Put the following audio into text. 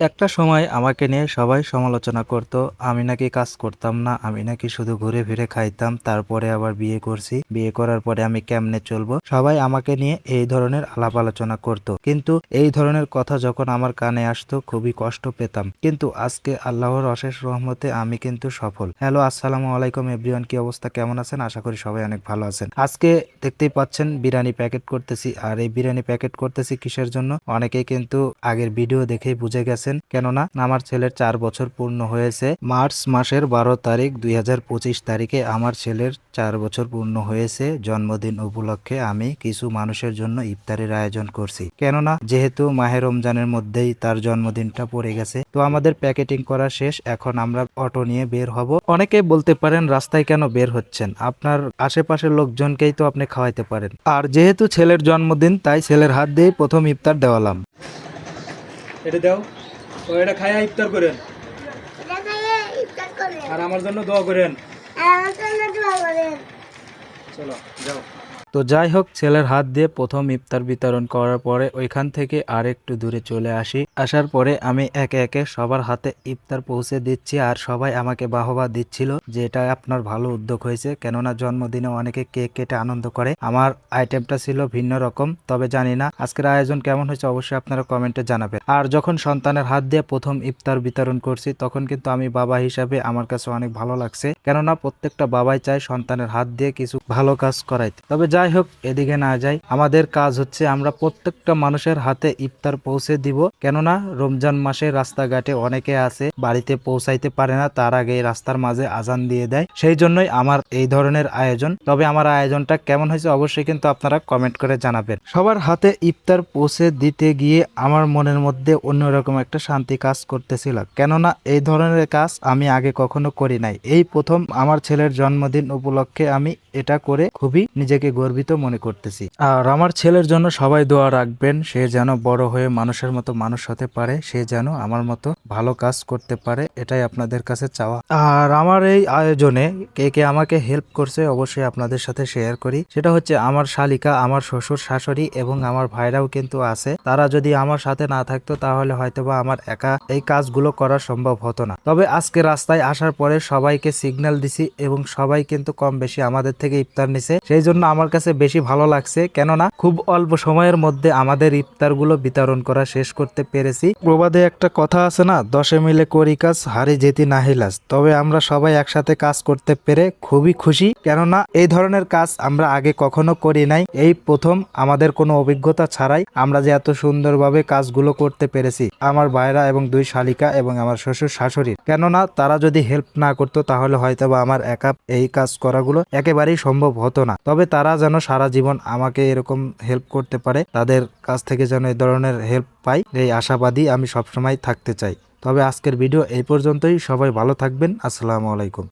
একটা সময় আমাকে নিয়ে সবাই সমালোচনা করত, আমি নাকি কাজ করতাম না, আমি নাকি শুধু ঘুরে ফিরে খাইতাম, তারপরে আবার বিয়ে করছি, বিয়ে করার পরে আমি কেমনে চলবো? সবাই আমাকে নিয়ে এই ধরনের আলাপ আলোচনা করত। কিন্তু এই ধরনের কথা যখন আমার কানে আসতো, খুবই কষ্ট পেতাম। কিন্তু আজকে আল্লাহর অশেষ রহমতে আমি কিন্তু সফল। হ্যালো, আসসালামু আলাইকুম এভরিওয়ান, কি অবস্থা? কেমন আছেন? আশা করি সবাই অনেক ভালো আছেন। আজকে দেখতেই পাচ্ছেন, বিরিয়ানি প্যাকেট করতেছি। আর এই বিরিয়ানি প্যাকেট করতেছি কিসের জন্য? অনেকেই কিন্তু আগের ভিডিও দেখেই বুঝে গেছেন কেননা, আমার ছেলের চার বছর পূর্ণ হয়েছে। মার্চ মাসের বারো তারিখ দুই হাজার পঁচিশ তারিখে আমার ছেলের চার বছর পূর্ণ হয়েছে। জন্মদিন উপলক্ষে আমি কিছু মানুষের জন্য ইফতারের আয়োজন করছি। কেননা, যেহেতু মাহে রমজানের মধ্যেই তার জন্মদিনটা পড়ে গেছে, তো আমাদের প্যাকেটিং করা শেষ। এখন আমরা অটো নিয়ে বের হব। অনেকে বলতে পারেন, রাস্তায় কেন বের হচ্ছেন? আপনার আশেপাশের লোকজনকেই তো আপনি খাওয়াইতে পারেন। আর যেহেতু ছেলের জন্মদিন, তাই ছেলের হাত দিয়ে প্রথম ইফতার দেওয়ালাম। এটা দাও। ও এটা খাইয়া ইফতার করেন। আর আমার জন্য দোয়া করেন। আর আমার জন্য দোয়া করেন। চলো যাও। তো যাই হোক, ছেলের হাত দিয়ে প্রথম ইফতার বিতরণ করার পরে ওইখান থেকে আর একটু দূরে চলে আসি। আসার পরে আমি একে একে সবার হাতে ইফতার পৌঁছে দিচ্ছি আর সবাই আমাকে বাহবা দিচ্ছিল যে এটা আপনার ভালো উদ্যোগ হয়েছে। কেননা জন্মদিনে অনেকে কেক কেটে আনন্দ করে। আমার আইটেমটা ছিল ভিন্ন রকম, তবে জানি না আজকের আয়োজন কেমন হয়েছে, অবশ্যই আপনারা কমেন্টে জানাবেন। আর যখন সন্তানের হাত দিয়ে প্রথম ইফতার বিতরণ করছি, তখন কিন্তু আমি বাবা হিসাবে আমার কাছে অনেক ভালো লাগছে। কেননা প্রত্যেকটা বাবাই চায় সন্তানের হাত দিয়ে কিছু ভালো কাজ করাইতে। তবে যাই হোক এদিকে না যাই। আমাদের কাজ হচ্ছে আমরা প্রত্যেকটা মানুষের হাতে ইফতার পৌঁছে দিব। কেননা, রমজান মাসে রাস্তাঘাটে অনেকে আছে, বাড়িতে পৌঁছাইতে পারে না, তার আগে রাস্তার মাঝে আজান দিয়ে দেয়। সেই জন্যই আমার এই ধরনের আয়োজন। তবে আমার আয়োজনটা কেমন হয়েছে অবশ্যই কিন্তু আপনারা কমেন্ট করে জানাবেন। সবার হাতে ইফতার পৌঁছে দিতে গিয়ে আমার মনের মধ্যে অন্যরকম একটা শান্তি কাজ করতেছিল। কেননা, এই ধরনের কাজ আমি আগে কখনো করি নাই। এই প্রথম আমার ছেলের জন্মদিন উপলক্ষে আমি এটা করে খুবই নিজেকে গর্বিত মনে করতেছি। আর আমার ছেলের জন্য সবাই দোয়া রাখবেন, সে যেন বড় হয়ে মানুষের মতো মানুষ হতে পারে, সে যেন আমার মতো ভালো কাজ করতে পারে, এটাই আপনাদের কাছে চাওয়া। আর আমার এই আয়োজনে কে কে আমাকে হেল্প করছে অবশ্যই আপনাদের সাথে শেয়ার করি। সেটা হচ্ছে আমার শালিকা, আমার শ্বশুর, শাশুড়ি এবং আমার ভাইরাও কিন্তু আছে। তারা যদি আমার সাথে না থাকতো তাহলে হয়তোবা আমার একা এই কাজগুলো করা সম্ভব হতো না। তবে আজকে রাস্তায় আসার পরে সবাইকে সিগন্যাল দিছি এবং সবাই কিন্তু কম বেশি আমাদের থেকে ইফতার নিছে। সেই জন্য আমার কাছে বেশি ভালো লাগছে। কেননা খুব অল্প সময়ের মধ্যে আমাদের ইফতারগুলো বিতরণ করা শেষ করতে পেরেছি। প্রবাদে একটা কথা আছে না, দশে মিলে করি কাজ, হারি যেতি নাহিলাস তবে আমরা সবাই একসাথে কাজ করতে পেরে খুবই খুশি। কেননা এই ধরনের কাজ আমরা আগে কখনো করি নাই। এই প্রথম আমাদের কোনো অভিজ্ঞতা ছাড়াই আমরা যে এত সুন্দরভাবে কাজগুলো করতে পেরেছি। আমার ভাইরা এবং দুই শালিকা এবং আমার শ্বশুর শাশুড়ি কেননা তারা যদি হেল্প না করতো তাহলে হয়তো বা আমার একা এই কাজ করাগুলো একেবারেই সম্ভব হতো না। তবে তারা যেন সারা জীবন আমাকে এরকম হেল্প করতে পারে, তাদের কাছ থেকে যেন এই ধরনের হেল্প পাই, এই আশাবাদী আমি সবসময় থাকতে চাই। তবে আজকের ভিডিও এই পর্যন্তই। সবাই ভালো থাকবেন। আসসালামু আলাইকুম।